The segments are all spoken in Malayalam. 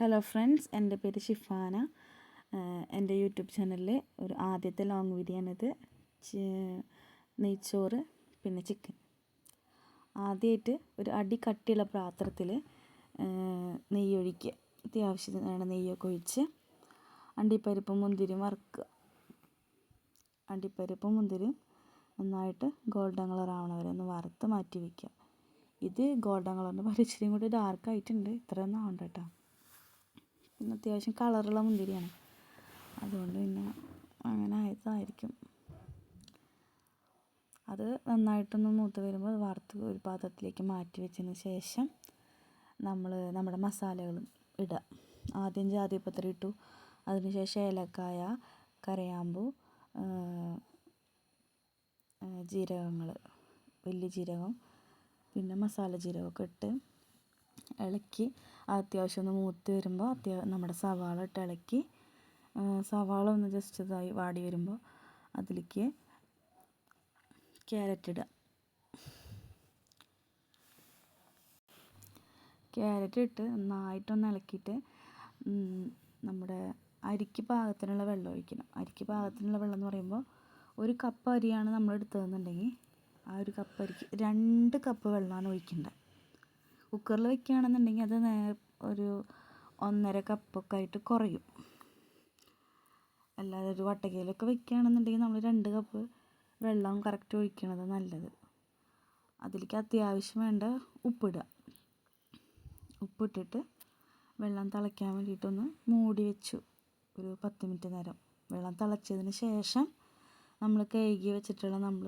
ഹലോ ഫ്രണ്ട്സ് എന്റെ പേര് ഷിഫാന. എന്റെ യൂട്യൂബ് ചാനലിലെ ഒരു ആദ്യത്തെ ലോങ് വീഡിയോ ആണിത്. നെയ്ച്ചോറ് പിന്നെ ചിക്കൻ ആദ്യമായിട്ട് ഒരു അടി കട്ടിയുള്ള പാത്രത്തിൽ നെയ്യ് ഒഴിക്കുക അത്യാവശ്യത്തിന് നെയ്യൊക്കെ ഒഴിച്ച് അണ്ടിപ്പരിപ്പും മുന്തിരിയും വറുക്കുക. അണ്ടിപ്പരിപ്പും മുന്തിരിയും നന്നായിട്ട് ഗോൾഡൻ കളർ ആവണവരെ ഒന്ന് വറുത്ത് മാറ്റി വയ്ക്കുക ഇത് ഗോൾഡൻ കളറിന്റെ ഇച്ചിരിയും കൂടി ഡാർക്കായിട്ടുണ്ട് ഇത്രയൊന്നും ആവണ്ട കേട്ടോ പിന്നെ അത്യാവശ്യം കളറുള്ള മുന്തിരിയാണ്. അതുകൊണ്ട് പിന്നെ അങ്ങനെ ആയതായിരിക്കും. അത് നന്നായിട്ടൊന്ന് മൂത്ത് വരുമ്പോൾ വറുത്ത് ഒരു പാത്രത്തിലേക്ക് മാറ്റി വെച്ചതിന് ശേഷം നമ്മൾ നമ്മുടെ മസാലകളും ഇടുക ആദ്യം ജാതിപത്രി ഇട്ടു. അതിനുശേഷം ഏലക്കായ കരയാമ്പു ജീരകങ്ങൾ വലിയ ജീരകം പിന്നെ മസാല ജീരകമൊക്കെ ഇട്ട് ഇളക്കി അത്യാവശ്യം ഒന്ന് മൂത്ത് വരുമ്പോൾ അത്യാ നമ്മുടെ സവാള ഇട്ട് ഇളക്കി സവാള ഒന്ന് ജസ്റ്റ് ഇതായി വാടി വരുമ്പോൾ അതിലേക്ക് ക്യാരറ്റ് ഇടുക. ക്യാരറ്റ് ഇട്ട് നന്നായിട്ടൊന്ന് ഇളക്കിയിട്ട് നമ്മുടെ അരിക്ക് പാകത്തിനുള്ള വെള്ളം ഒഴിക്കണം. അരിക്ക് പാകത്തിനുള്ള വെള്ളം എന്ന് പറയുമ്പോൾ ഒരു കപ്പ് അരിയാണ് നമ്മൾ എടുത്തതെന്നുണ്ടെങ്കിൽ ആ ഒരു കപ്പ് അരിക്ക് രണ്ട് കപ്പ് വെള്ളമാണ് ഒഴിക്കേണ്ടത്. കുക്കറിൽ വെക്കുകയാണെന്നുണ്ടെങ്കിൽ അത് നേ ഒരു ഒന്നര കപ്പൊക്കെ ആയിട്ട് കുറയും. അല്ലാതെ ഒരു വട്ടക്കയിലൊക്കെ വെക്കുകയാണെന്നുണ്ടെങ്കിൽ നമ്മൾ രണ്ട് കപ്പ് വെള്ളം കറക്റ്റ് ഒഴിക്കണത് നല്ലത്. അതിലേക്ക് അത്യാവശ്യം വേണ്ട ഉപ്പിടുക. ഉപ്പിട്ടിട്ട് വെള്ളം തിളയ്ക്കാൻ വേണ്ടിയിട്ടൊന്ന് മൂടി വെച്ചു. ഒരു പത്ത് മിനിറ്റ് നേരം. വെള്ളം തിളച്ചതിന് ശേഷം നമ്മൾ കഴുകി വെച്ചിട്ടുള്ള നമ്മൾ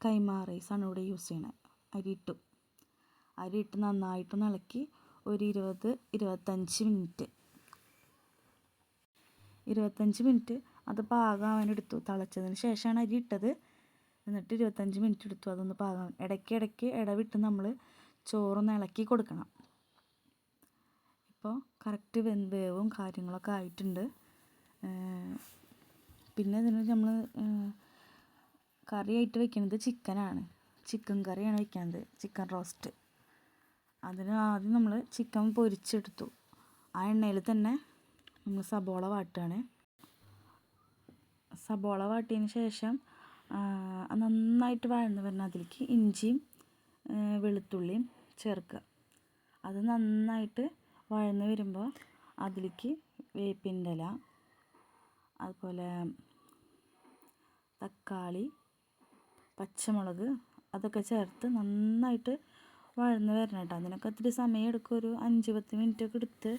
കൈമാ റൈസാണ് ഇവിടെ യൂസ് ചെയ്യണത് അരി ഇട്ടു. അരി ഇട്ട് നന്നായിട്ടൊന്ന് ഇളക്കി ഒരു ഇരുപത് ഇരുപത്തഞ്ച് മിനിറ്റ്. ഇരുപത്തഞ്ച് മിനിറ്റ് അത് പാകാവാൻ എടുത്തു. തിളച്ചതിന് ശേഷമാണ് അരി ഇട്ടത്. എന്നിട്ട് ഇരുപത്തഞ്ച് മിനിറ്റ് എടുത്തു. അതൊന്ന് പാകാൻ ഇടയ്ക്ക് ഇടയ്ക്ക് ഇടവിട്ട് നമ്മൾ ചോറൊന്ന് ഇളക്കി കൊടുക്കണം. ഇപ്പോൾ കറക്റ്റ് വേവും കാര്യങ്ങളൊക്കെ ആയിട്ടുണ്ട്. പിന്നെ ഇതിന് നമ്മൾ കറിയായിട്ട് വെക്കുന്നത് ചിക്കനാണ് ചിക്കൻ കറിയാണ് വെക്കുന്നത് ചിക്കൻ റോസ്റ്റ് അതിന് ആദ്യം നമ്മൾ ചിക്കൻ പൊരിച്ചെടുത്തു. ആ എണ്ണയിൽ തന്നെ നമ്മൾ സബോള വാട്ടുകയാണ്. സബോള വാട്ടിയതിന് ശേഷം നന്നായിട്ട് വഴന്ന് വരുന്ന അതിലേക്ക് ഇഞ്ചിയും വെളുത്തുള്ളിയും ചേർക്കുക. അത് നന്നായിട്ട് വഴന്ന് വരുമ്പോൾ അതിലേക്ക് വേപ്പിന്റെ ഇല അതുപോലെ തക്കാളി പച്ചമുളക് അതൊക്കെ ചേർത്ത് നന്നായിട്ട് വഴന്ന് വരണം കേട്ടോ. അതിനൊക്കെ ഒത്തിരി സമയം എടുക്കും. ഒരു അഞ്ച് പത്ത് മിനിറ്റ് ഒക്കെ എടുത്ത്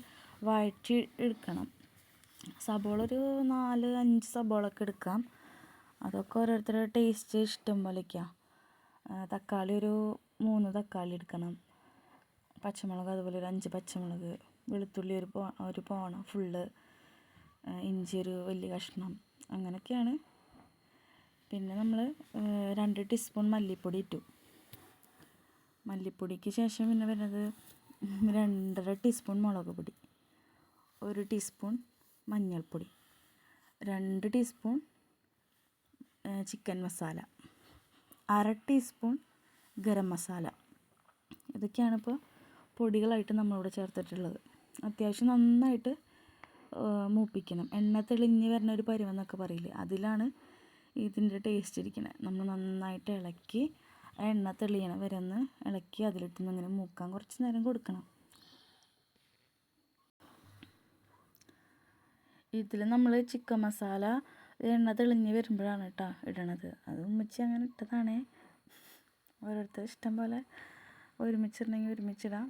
വഴറ്റി എടുക്കണം. സബോള ഒരു നാല് അഞ്ച് സബോളൊക്കെ എടുക്കാം. അതൊക്കെ ഓരോരുത്തരുടെ ടേസ്റ്റ് ഇഷ്ടം പോലെയൊക്കെയാണ് തക്കാളി ഒരു മൂന്ന് തക്കാളി എടുക്കണം. പച്ചമുളക് അതുപോലെ ഒരു അഞ്ച് പച്ചമുളക് വെളുത്തുള്ളി ഒരു പോ ഒരു പോണം ഫുള്ള് ഇഞ്ചി ഒരു വലിയ കഷ്ണം അങ്ങനെയൊക്കെയാണ്. പിന്നെ നമ്മൾ രണ്ട് ടീസ്പൂൺ മല്ലിപ്പൊടി ഇട്ടു. മല്ലിപ്പൊടിക്ക് ശേഷം പിന്നെ വരുന്നത് രണ്ടര ടീസ്പൂൺ മുളക് പൊടി ഒരു ടീസ്പൂൺ മഞ്ഞൾപ്പൊടി രണ്ട് ടീസ്പൂൺ ചിക്കൻ മസാല അര ടീസ്പൂൺ ഗരം മസാല. ഇതൊക്കെയാണ് ഇപ്പോൾ പൊടികളായിട്ട് നമ്മളിവിടെ ചേർത്തിട്ടുള്ളത്. അത്യാവശ്യം നന്നായിട്ട് മൂപ്പിക്കണം. എണ്ണ തെളിഞ്ഞ് വരുന്ന ഒരു പരുവെന്നൊക്കെ പറയില്ലേ? അതിലാണ് ഇതിന്റെ ടേസ്റ്റ് ഇരിക്കുന്നത് നമ്മൾ നന്നായിട്ട് ഇളക്കി എണ്ണ തെളിയണ. വരെ ഒന്ന് ഇളക്കി അതിലിട്ടൊന്ന് ഇങ്ങനെ മൂക്കാൻ കുറച്ച് നേരം കൊടുക്കണം. ഇതിൽ നമ്മൾ ചിക്കൻ മസാല എണ്ണ തെളിഞ്ഞ് വരുമ്പോഴാണ് കേട്ടോ ഇടണത്. അത് ഉമ്മച്ചി അങ്ങനെ ഇട്ടതാണ്. ഓരോരുത്തർ ഇഷ്ടം പോലെ ഒരുമിച്ചിടണമെങ്കിൽ ഒരുമിച്ചിടാം.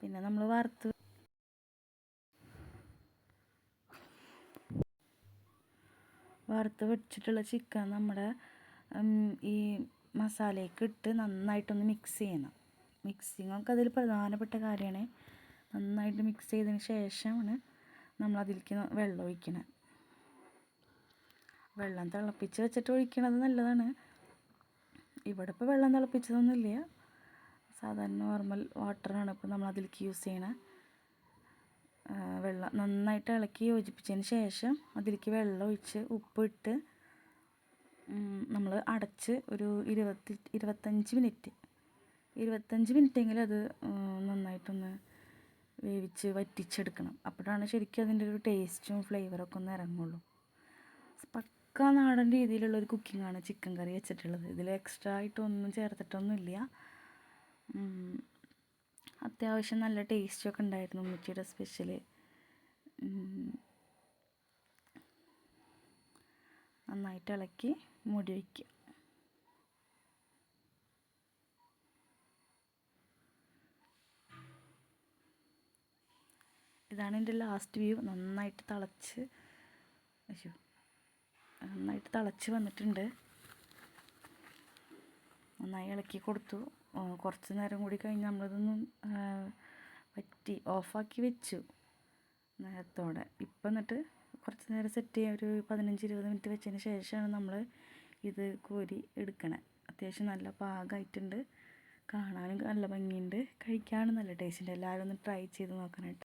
പിന്നെ നമ്മൾ വറുത്ത് വറുത്ത് വെച്ചിട്ടുള്ള ചിക്കൻ നമ്മുടെ ഈ മസാലയൊക്കെ ഇട്ട് നന്നായിട്ടൊന്ന് മിക്സ് ചെയ്യണം. മിക്സിങ്ങൊക്കെ അതിൽ പ്രധാനപ്പെട്ട കാര്യമാണ്. നന്നായിട്ട് മിക്സ് ചെയ്തതിന് ശേഷമാണ് നമ്മൾ അതിലേക്ക് വെള്ളം ഒഴിക്കണത് വെള്ളം തിളപ്പിച്ച് വെച്ചിട്ട് ഒഴിക്കണത് നല്ലതാണ്. ഇവിടെ ഇപ്പോൾ വെള്ളം തിളപ്പിച്ചതൊന്നുമില്ല. സാധാരണ നോർമൽ വാട്ടറാണ് ഇപ്പോൾ നമ്മൾ അതിലേക്ക് യൂസ് ചെയ്യണ. വെള്ളം നന്നായിട്ട് ഇളക്കി യോജിപ്പിച്ചതിന് ശേഷം അതിലേക്ക് വെള്ളം ഒഴിച്ച് ഉപ്പിട്ട് നമ്മൾ അടച്ച് ഒരു ഇരുപത്തി ഇരുപത്തഞ്ച് മിനിറ്റ്. ഇരുപത്തഞ്ച് മിനിറ്റെങ്കിലും അത് നന്നായിട്ടൊന്ന് വേവിച്ച് വറ്റിച്ചെടുക്കണം. അപ്പോഴാണ് ശരിക്കും അതിന്റെ ഒരു ടേസ്റ്റും ഫ്ലേവറൊക്കെ ഒന്ന് ഇറങ്ങുള്ളൂ. പക്ക നാടൻ രീതിയിലുള്ള ഒരു കുക്കിങ്ങാണ് ചിക്കൻ കറി വെച്ചിട്ടുള്ളത്. ഇതിൽ എക്സ്ട്രാ ആയിട്ടൊന്നും ചേർത്തിട്ടൊന്നുമില്ല. അത്യാവശ്യം നല്ല ടേസ്റ്റൊക്കെ ഉണ്ടായിരുന്നു ഉമ്മച്ചിയുടെ സ്പെഷ്യൽ നന്നായിട്ട് ഇളക്കി മൂടി വയ്ക്കുക ഇതാണ് എന്റെ ലാസ്റ്റ് വ്യൂ നന്നായിട്ട് തിളച്ച്. അയ്യോ നന്നായിട്ട് തിളച്ച് വന്നിട്ടുണ്ട്. നന്നായി ഇളക്കി കൊടുത്തു. കുറച്ച് നേരം കൂടി കഴിഞ്ഞ് നമ്മളിതൊന്ന് പറ്റി ഓഫാക്കി വെച്ചു നേരത്തോടെ. ഇപ്പം എന്നിട്ട് കുറച്ച് നേരം സെറ്റ് ചെയ്യാൻ ഒരു പതിനഞ്ച് ഇരുപത് മിനിറ്റ് വെച്ചതിന് ശേഷമാണ് നമ്മൾ ഇത് കോരി എടുക്കണേ. അത്യാവശ്യം നല്ല പാകമായിട്ടുണ്ട് കാണാനും നല്ല ഭംഗിയുണ്ട്. കഴിക്കാനും നല്ല ടേസ്റ്റ് ഉണ്ട്. എല്ലാവരും ഒന്ന് ട്രൈ ചെയ്ത് നോക്കണം കേട്ടോ.